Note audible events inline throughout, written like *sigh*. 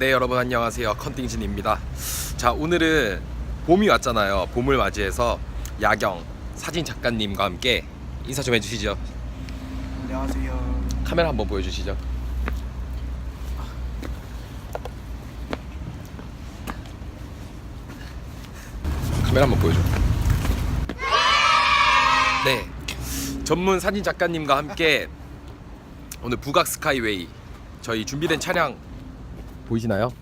네 여러분 안녕하세요. 컨팅진입니다. 자 오늘은 봄이 왔잖아요. 봄을 맞이해서 야경 사진 작가님과 함께 인사 좀 해주시죠. 안녕하세요. 카메라 한번 보여주시죠. 카메라 한번 보여줘. 네 전문 사진 작가님과 함께 오늘 북악 스카이웨이 저희 준비된 차량 보이시나요?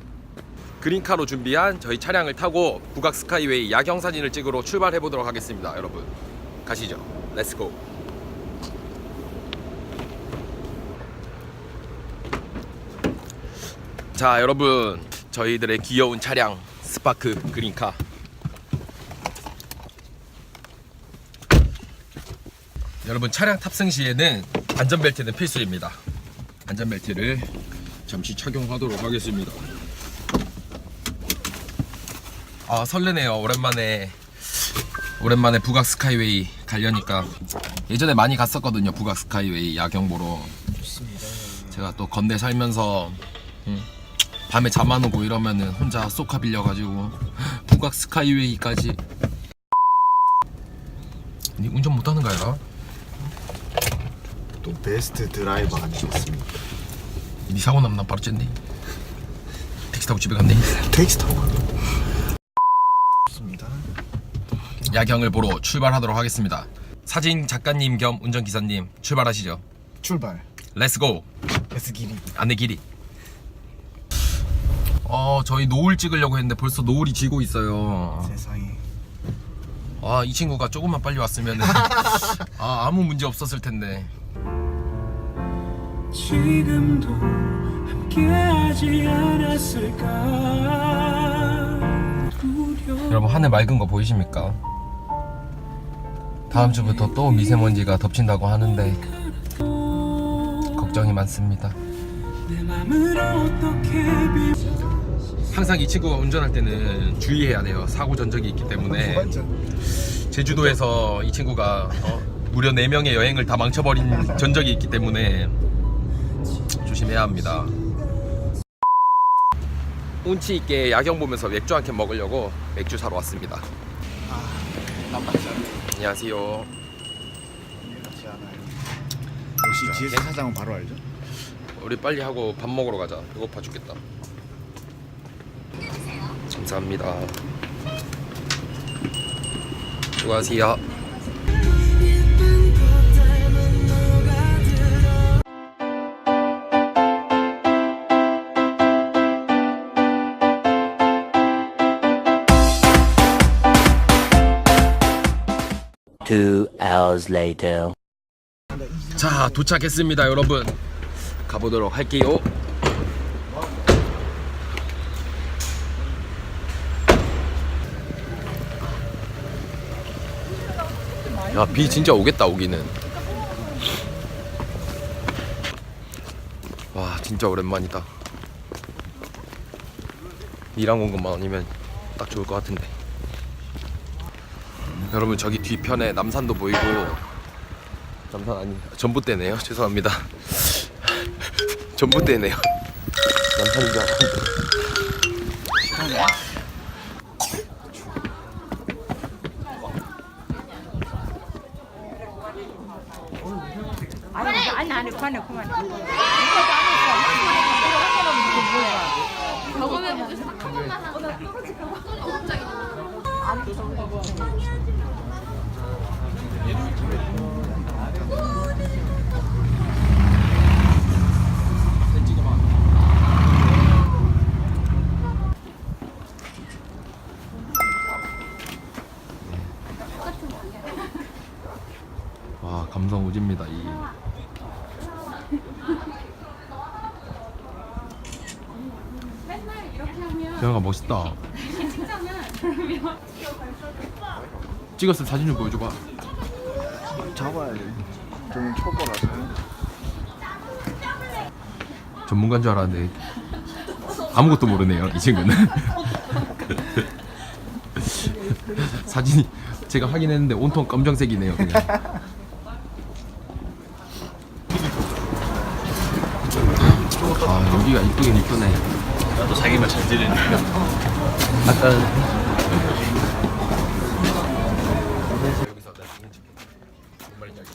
그린카로 준비한 저희 차량을 타고 북악 스카이웨이 야경 사진을 찍으러 출발해 보도록 하겠습니다 여러분. 가시죠. 렛츠고 자 여러분. 저희들의 귀여운 차량 스파크 그린카. 여러분 차량 탑승 시에는 안전벨트는 필수입니다. 안전벨트를 잠시 착용하도록 하겠습니다. 아 설레네요. 오랜만에 오랜만에 북악 스카이웨이 가려니까. 예전에 많이 갔었거든요 북악 스카이웨이 야경 보러. 제가 또 건대 살면서 음, 밤에 잠 안 오고 이러면은 혼자 쏘카 빌려가지고 북악 스카이웨이까지. 니 운전 못하는 거 알아? 또 베스트 드라이버 아니셨습니까? 니 사고 나면 난 바로 쨌네 택시 타고 집에 갔네 택시 타고. 좋습니다. 야경을 보러 출발하도록 하겠습니다 사진 작가님 겸 운전기사님 출발하시죠 출발. 렛츠고 길이. 안내 길이 어 저희 노을 찍으려고 했는데 벌써 노을이 지고 있어요 세상에. 아 이 친구가 조금만 빨리 왔으면 *laughs* 아 아무 문제 없었을 텐데 지금도 함께하지 않았을까? 두려워 여러분 하늘 맑은 거 보이십니까? 다음 주부터 또 미세먼지가 덮친다고 하는데 걱정이 많습니다. 항상 이 친구가 운전할 때는 주의해야 돼요. 사고 전적이 있기 때문에. 제주도에서 이 친구가 어, 무려 4명의 여행을 다 망쳐버린 전적이 있기 때문에 조심해야 합니다. 운치 있게 야경 보면서 맥주 한 캔 먹으려고 맥주 사러 왔습니다. 않아요. 안녕하세요. 않아요. 역시 지혜 사장은 바로 알죠? 우리 빨리 하고 밥 먹으러 가자. 배고파 죽겠다. 감사합니다. 수고하세요 Two hours later. 자 도착했습니다 여러분. 가보도록 할게요. 야 비 진짜 오겠다 오기는. 와 진짜 오랜만이다. 일한 온 것만 아니면 딱 좋을 것 같은데 여러분 저기 뒤편에 남산도 보이고 남산 아니 전봇대네요 죄송합니다 전봇대네요 알았는데 아니 아니 아니 그만해 그만해 와 감성 오집니다 이 영아 멋있다. 찍었을 사진 좀 보여줘봐. 잡아야 돼. 저는 초보라서. 전문가인 줄 알았는데 아무것도 모르네요 이 친구는. *laughs* 사진이 제가 확인했는데 온통 검정색이네요 그냥. 아 여기가 이쁘긴 이쁘네 나도 자기 말 잘 들으니까. 아까 여기서 찍게. 뭔 말인지 알겠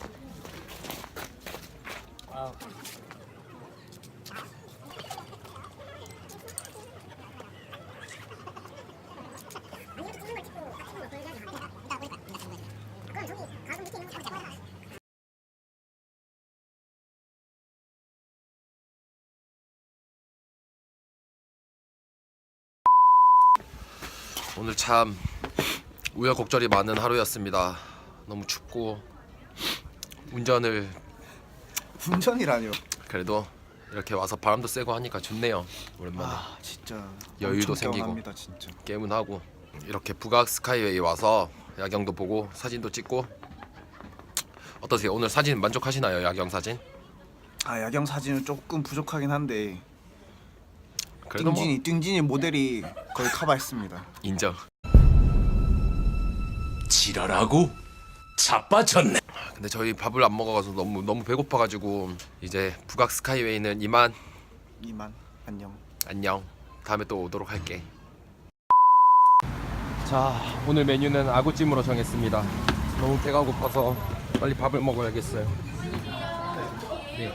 오늘 참 우여곡절이 많은 하루였습니다. 너무 춥고 운전을 운전이라뇨. 그래도 이렇게 와서 바람도 쐬고 하니까 좋네요. 오랜만에 아 진짜 여유도 엄청 생기고. 진짜. 게임은 하고 이렇게 북악 스카이웨이 와서 야경도 보고 사진도 찍고 어떠세요? 오늘 사진 만족하시나요? 야경 사진? 아 야경 사진은 조금 부족하긴 한데 그래도 뭐 띵진이 모델이 거의 커버했습니다. 인정. 지랄하고 자빠졌네. 근데 저희 밥을 안 먹어가서 너무 너무 배고파가지고 이제 북악 스카이웨이는 이만 이만 안녕. 안녕. 다음에 또 오도록 할게. 자, 오늘 메뉴는 아구찜으로 정했습니다. 너무 배가 고파서 빨리 밥을 먹어야겠어요. 네.